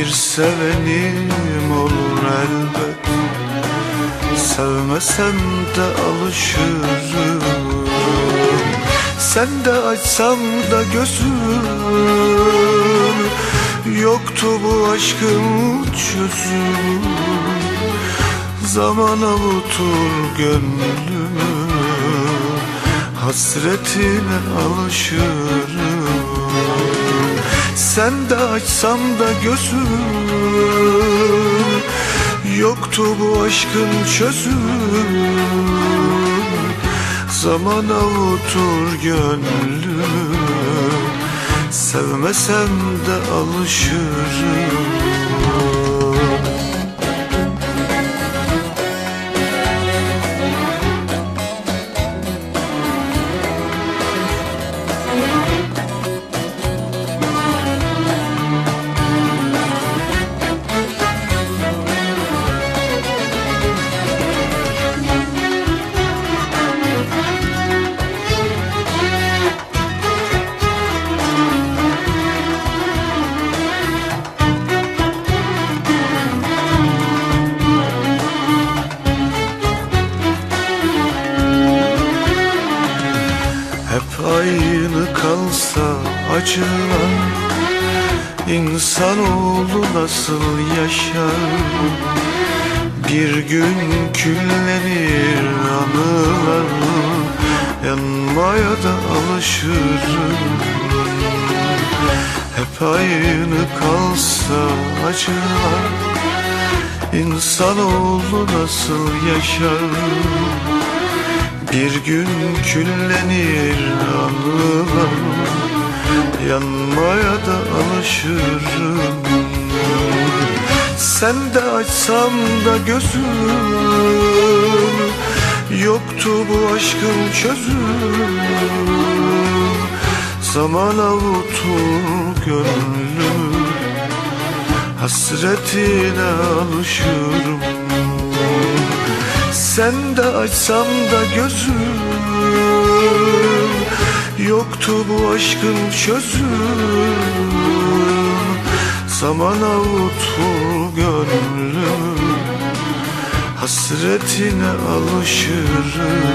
Bir sevenim olur elbet. Sevmesem de alışırım. Sen de açsam da gözüm. Yoktu bu aşkın çözümü Zaman avutur gönlümü. Hasretine alışırım Sen de açsam da gözüm Yoktu bu aşkın çözümü Zaman avutur gönlümü Sevmesem de alışırım aynı kalsa acılar İnsanoğlu nasıl yaşar? Bir gün küllenir anılar Yanmaya da alışırım Hep aynı kalsa acılar İnsanoğlu nasıl yaşar bir gün küllenir anılar Yanmaya da alışırım. Sen de açsam da gözüm Yoktu bu aşkın çözüm. Zaman avutur gönlümü Hasretine alışırım sen de açsam da gözüm. Yoktu bu aşkın çözüm. Zaman avutur gönlüm. Hasretine alışırım